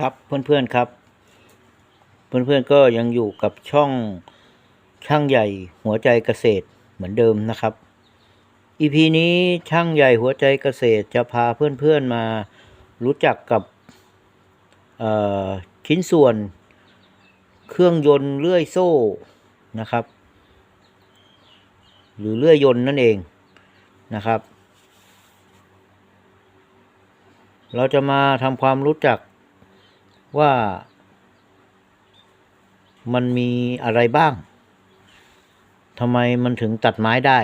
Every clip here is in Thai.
ครับเพื่อนๆครับ เพื่อนๆก็ยังอยู่กับช่องช่างใหญ่หัวใจเกษตรเหมือนเดิมนะครับ EP นี้ช่างใหญ่หัวใจเกษตรจะพาเพื่อนๆมารู้จักกับชิ้นส่วน เครื่องยนต์เลื่อยโซ่นะครับ หรือเลื่อยยนต์นั่นเองนะครับ เราจะมาทำความรู้จัก ว่ามันมีอะไรบ้างทำไมมันถึงตัดไม้ได้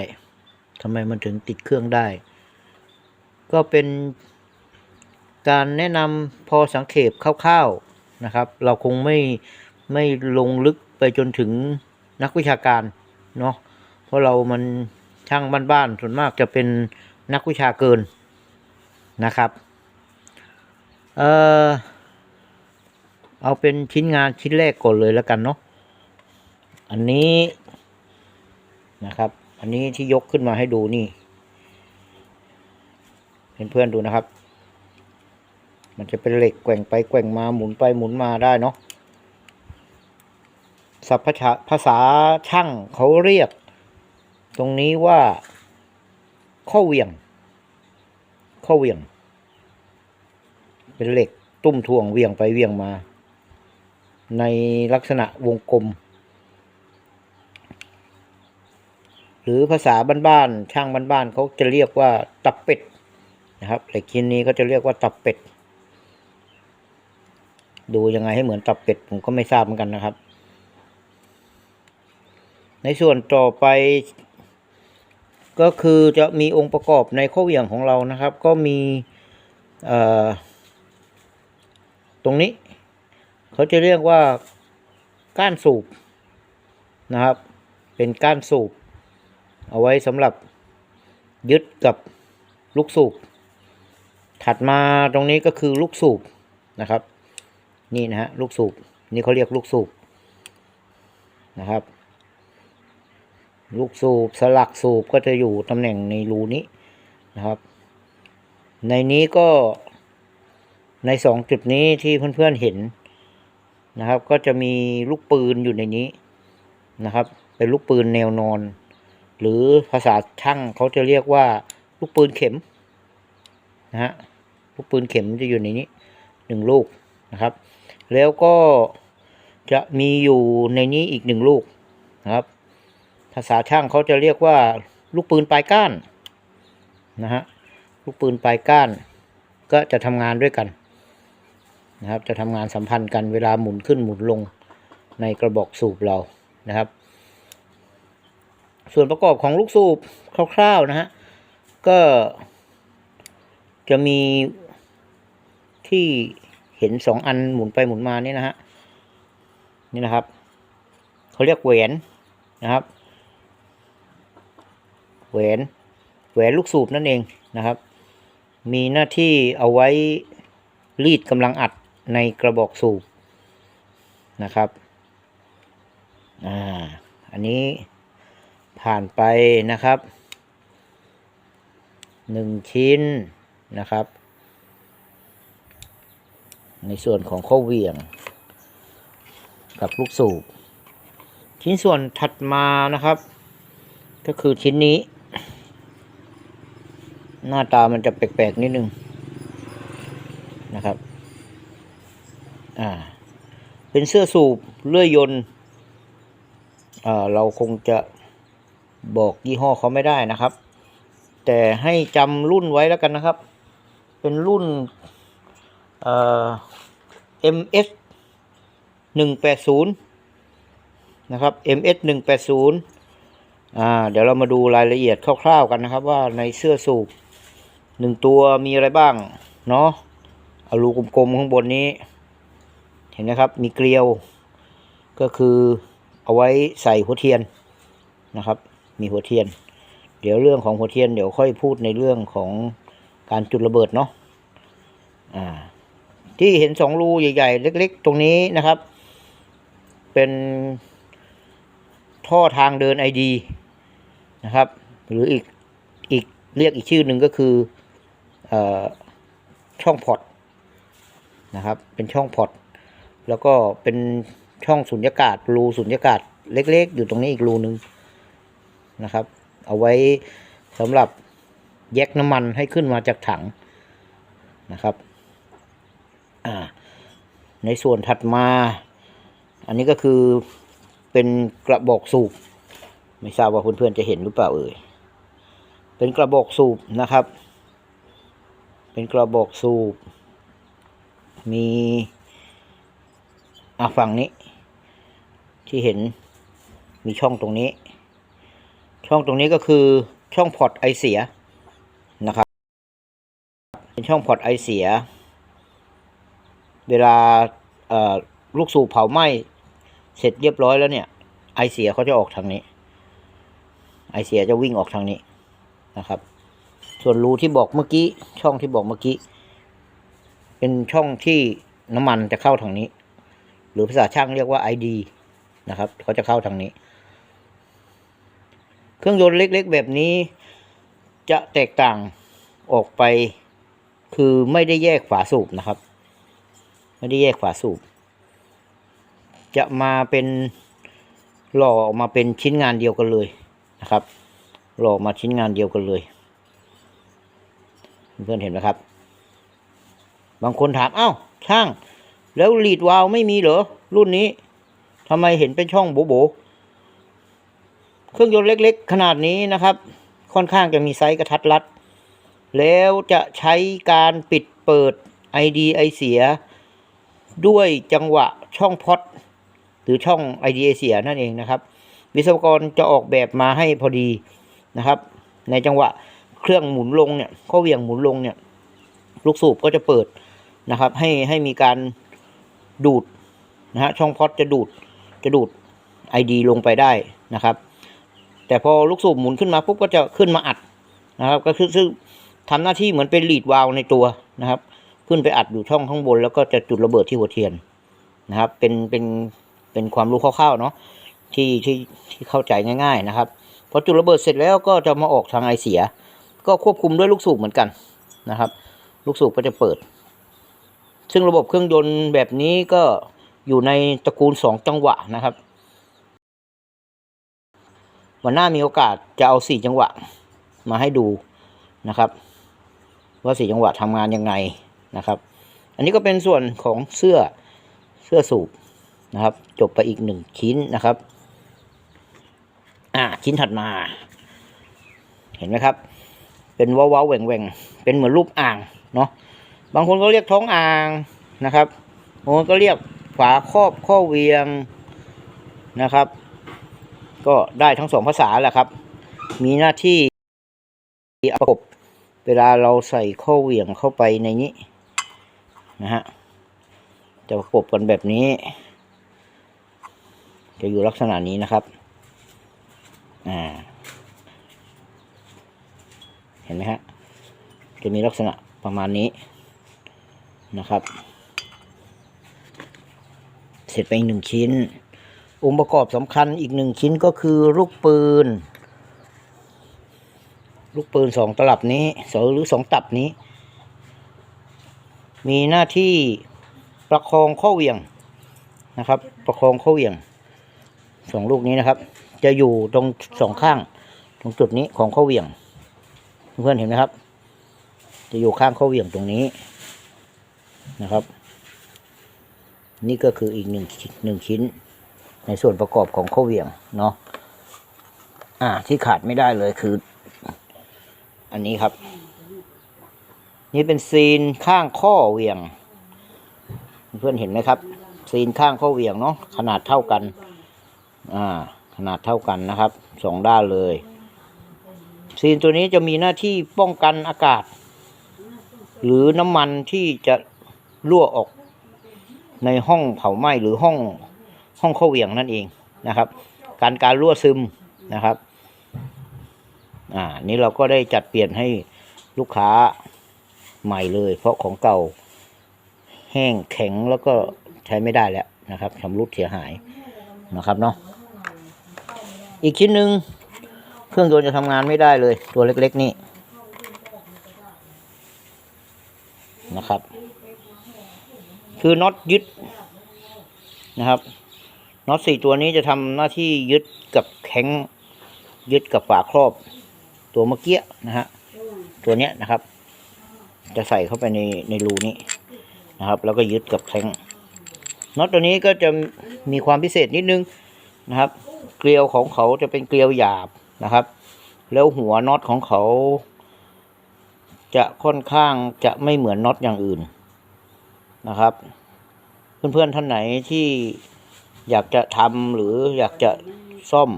ทำไมมันถึงติดเครื่องได้ ก็เป็นการแนะนำพอสังเขปคร่าวๆนะครับ เราคงไม่ไม่ลงลึกไปจนถึงนักวิชาการเนาะเพราะเรามันช่างบ้านๆส่วนมากจะเป็นนักวิชาเกินนะครับ เอ่อ เอาเป็นชิ้นงานชิ้นแรกก่อนเลยแล้วกันเนาะอันนี้นะครับ อันนี้ที่ยกขึ้นมาให้ดูนี่เพื่อนๆดูนะครับ มันจะเป็นเหล็กแกว่งไปแกว่งมาหมุนไปหมุนมาได้เนาะศัพท์ภาษาช่างเขาเรียก ตรงนี้ว่า ข้อเวียง ข้อเวียง เป็นเหล็กตุ้มถ่วงเวียงไปเวียงมา ในลักษณะวงกลม หรือภาษาบ้านๆช่างบ้านๆเขาจะเรียกว่าตับเป็ดนะครับเหล็กชิ้นนี้เขาจะเรียกว่าตับเป็ด ดูยังไงให้เหมือนตับเป็ดผมก็ไม่ทราบเหมือนกันนะครับ ในส่วนต่อไป ก็คือจะมีองค์ประกอบในข้อเหวี่ยงของเรานะครับ ก็มีตรงนี้ เขาจะเรียกว่าก้านสูบนะครับ เป็นก้านสูบ เอาไว้สำหรับยึดกับลูกสูบ ถัดมาตรงนี้ก็คือลูกสูบนะครับ นี่นะฮะลูกสูบ นี่เขาเรียกลูกสูบนะครับ ลูกสูบสลักสูบก็จะอยู่ตำแหน่งในรูนี้นะครับ ในนี้ก็ในสองจุดนี้ที่เพื่อนๆเห็น นะครับ ก็จะมีลูกปืนอยู่ในนี้นะครับ เป็นลูกปืนแนวนอน หรือภาษาช่างเขาจะเรียกว่าลูกปืนเข็มนะฮะลูกปืนเข็มจะอยู่ในนี้หนึ่งลูกนะครับ แล้วก็จะมีอยู่ในนี้อีกหนึ่งลูกนะครับ ภาษาช่างเขาจะเรียกว่าลูกปืนปลายก้านนะฮะลูกปืนปลายก้าน ก็จะทำงานด้วยกัน นะครับ จะทำงานสัมพันธ์กันเวลาหมุนขึ้นหมุนลงในกระบอกสูบเรานะครับ ส่วนประกอบของลูกสูบคร่าวๆนะฮะก็จะมีที่เห็นสองอันหมุนไปหมุนมานี่นะฮะนี่นะครับเขาเรียกแหวนนะครับแหวนแหวนลูกสูบนั่นเองนะครับ มีหน้าที่เอาไว้รีดกำลังอัด ในกระบอกสูบนะครับ อ่า อันนี้ผ่านไปนะครับหนึ่งชิ้นนะครับ ในส่วนของข้อเหวี่ยง กับลูกสูบ ชิ้นส่วนถัดมานะครับ ก็คือชิ้นนี้ หน้าตามันจะแปลกๆนิดนึงนะครับ อ่า เป็นเสื้อสูบเลื่อยยนต์อ่าเราคงจะบอกยี่ห้อเขาไม่ได้นะครับ แต่ให้จำรุ่นไว้แล้วกันนะครับ เป็นรุ่นเอ่อ MS หนึ่งแปดศูนย์นะครับ MS หนึ่งแปดศูนย์อ่าเดี๋ยวเรามาดูรายละเอียดคร่าวๆกันนะครับ ว่าในเสื้อสูบหนึ่งตัวมีอะไรบ้าง เนาะเอารูกลมๆข้างบนนี้ ห็นนะครับ มีเกลียว ก็คือเอาไว้ใส่หัวเทียนนะครับ มีหัวเทียน เดี๋ยวเรื่องของหัวเทียนเดี๋ยวค่อยพูดในเรื่องของการจุดระเบิดเนาะอ่า ที่เห็นสองรูใหญ่ๆ เล็ก ๆ ตรงนี้นะครับ เป็นท่อทางเดินไอดีนะครับ หรืออีกอีกเรียกอีกชื่อหนึ่งก็คือเออช่องพอร์ตนะครับ เป็นช่องพอร์ต แล้วก็เป็นช่องสุญญากาศรูสุญญากาศเล็ก ๆ อยู่ตรงนี้อีกรูหนึ่งนะครับ เอาไว้สำหรับแยกน้ำมันให้ขึ้นมาจากถังนะครับในส่วนถัดมา อันนี้ก็คือเป็นกระบอกสูบ ไม่ทราบว่าเพื่อนๆจะเห็นหรือเปล่าเอ่ยเป็นกระบอกสูบนะครับ เป็นกระบอกสูบ มี อะฝั่งนี้ ที่เห็นมีช่องตรงนี้ ช่องตรงนี้ก็คือช่องพอร์ตไอเสียนะครับ เป็นช่องพอร์ตไอเสีย เวลาลูกสูบเผาไหม้เสร็จเรียบร้อยแล้วเนี่ย ไอเสียเขาจะออกทางนี้ ไอเสียจะวิ่งออกทางนี้นะครับ ส่วนรูที่บอกเมื่อกี้ ช่องที่บอกเมื่อกี้ เป็นช่องที่น้ำมันจะเข้าทางนี้ หรือภาษาช่างเรียกว่า ID นะครับเขาจะเข้าทางนี้ เครื่องยนต์เล็กๆ แบบนี้จะแตกต่างออกไป คือไม่ได้แยกฝาสูบนะครับ ไม่ได้แยกฝาสูบ จะมาเป็นหล่อออกมาเป็นชิ้นงานเดียวกันเลยนะครับ หล่อมาชิ้นงานเดียวกันเลย เพื่อนเห็นไหมครับ บางคนถาม เอ้าช่าง แล้วลีดวาลไม่มีเหรอ รุ่นนี้ทำไมเห็นเป็นช่องโบโบเครื่องยนต์เล็กๆ ขนาดนี้นะครับ ค่อนข้างจะมีไซส์กระทัดรัด แล้วจะใช้การปิดเปิด ID ไอเสีย ด้วยจังหวะช่องพอตหรือช่อง ID ไอเสียนั่นเองนะครับ วิศวกรจะออกแบบมาให้พอดีนะครับ ในจังหวะเครื่องหมุนลงเนี่ยข้อเหวี่ยงหมุนลงเนี่ย ลูกสูบก็จะเปิดนะครับ ให้ให้มีการ ดูดนะฮะช่องพอตจะดูดจะดูด ID ลงไปได้นะครับ แต่พอลูกสูบหมุนขึ้นมาปุ๊บก็จะขึ้นมาอัดนะครับ ก็คือซึ่งทำหน้าที่เหมือนเป็นลีดวาล์วในตัวนะครับ ขึ้นไปอัดอยู่ช่องข้างบน แล้วก็จะจุดระเบิดที่หัวเทียนนะครับ เป็นเป็นเป็นความรู้คร่าวๆเนาะที่ที่ที่เข้าใจง่าย ๆนะครับพอจุดระเบิดเสร็จแล้วก็จะมาออกทางไอเสีย ก็ควบคุมด้วยลูกสูบเหมือนกันนะครับ ลูกสูบก็จะเปิด ซึ่งระบบเครื่องยนต์แบบนี้ก็อยู่ในตระกูลสองจังหวะนะครับ วันหน้ามีโอกาสจะเอาสี่จังหวะมาให้ดูนะครับ ว่าสี่จังหวะทำงานยังไงนะครับ อันนี้ก็เป็นส่วนของเสื้อเสื้อสูบนะครับ จบไปอีกหนึ่งชิ้นนะครับ อ่าชิ้นถัดมา เห็นไหมครับ เป็นว้าวๆแหว่งแหว่งๆเป็นเหมือนรูปอ่างเนาะ บางคนก็เรียกท้องอ่างนะครับบางคนก็เรียกฝาครอบข้อเวียงนะครับ ก็ได้ทั้งสองภาษาแหละครับ มีหน้าที่ประกบเวลาเราใส่ข้อเวียงเข้าไปในนี้นะฮะจะประกบกันแบบนี้ จะอยู่ลักษณะนี้นะครับอ่าเห็นไหมฮะจะมีลักษณะประมาณนี้ นะครับ เสร็จไปอีกหนึ่งชิ้น องค์ประกอบสำคัญอีกหนึ่งชิ้นก็คือลูกปืน ลูกปืนสองตลับนี้สองหรือสองตับนี้ มีหน้าที่ประคองข้อเหวี่ยงนะครับ ประคองข้อเหวี่ยงสองลูกนี้นะครับ จะอยู่ตรงสองข้าง ตรงจุดนี้ของข้อเหวี่ยง เพื่อนเห็นไหมครับ จะอยู่ข้างข้อเหวี่ยงตรงนี้ นะครับ นี่ก็คืออีกหนึ่งหนึ่งชิ้น ในส่วนประกอบของข้อเหวี่ยงเนาะอ่าที่ขาดไม่ได้เลยคือ อันนี้ครับ นี่เป็นซีนข้างข้อเหวี่ยง เพื่อนเห็นไหมครับ ซีนข้างข้อเหวี่ยงเนาะขนาดเท่ากัน อ่า ขนาดเท่ากันนะครับสองด้านเลย ซีนตัวนี้จะมีหน้าที่ป้องกันอากาศ หรือน้ำมันที่จะ รั่วออกในห้องเผาไหม้หรือห้องห้องข้อเหวี่ยงนั่นเองนะครับ การการรั่วซึมนะครับ อ่า นี้เราก็ได้จัดเปลี่ยนให้ลูกค้าใหม่เลย เพราะของเก่าแห้งแข็งแล้วก็ใช้ไม่ได้แล้วนะครับชำรุดเสียหายนะครับเนาะอีกชิ้นหนึ่งเครื่องยนต์จะทำงานไม่ได้เลย ตัวเล็กๆนี่นะครับ คือน็อตยึดนะครับน็อตสี่ตัวนี้จะทำหน้าที่ยึดกับแข็งยึดกับฝาครอบ ตัวเมื่อกี้นะฮะตัวเนี้ยนะครับ จะใส่เข้าไปในในรูนี้นะครับ แล้วก็ยึดกับแข็งน็อตตัวนี้ก็จะมีความพิเศษนิดนึงนะครับ เกลียวของเขาจะเป็นเกลียวหยาบนะครับ แล้วหัวน็อตของเขา จะค่อนข้างจะไม่เหมือนน็อตอย่างอื่น นะครับ เพื่อนๆท่านไหนที่อยากจะทำหรืออยากจะซ่อม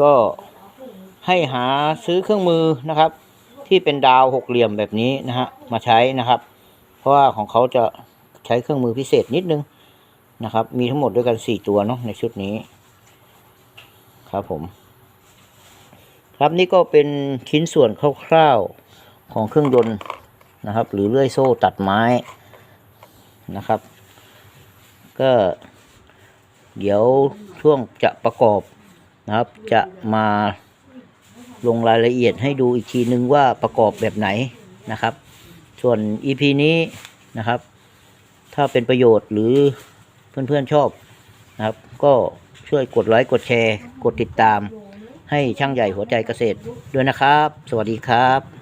ก็ให้หาซื้อเครื่องมือนะครับ ที่เป็นดาวหกเหลี่ยมแบบนี้นะฮะมาใช้นะครับ เพราะว่าของเขาจะใช้เครื่องมือพิเศษนิดนึงนะครับ มีทั้งหมดด้วยกันสี่ตัวเนาะในชุดนี้ ครับผม ครับนี่ก็เป็นชิ้นส่วนคร่าวๆของเครื่องยนต์นะครับ หรือเลื่อยโซ่ตัดไม้ นะครับ ก็เดี๋ยวช่วงจะประกอบนะครับ จะมาลงรายละเอียดให้ดูอีกทีนึงว่าประกอบแบบไหนนะครับ ส่วน EP นี้นะครับ ถ้าเป็นประโยชน์หรือเพื่อนๆชอบนะครับ ก็ช่วยกดไลค์กดแชร์ กดติดตาม ให้ช่างใหญ่หัวใจเกษตรด้วยนะครับ สวัสดีครับ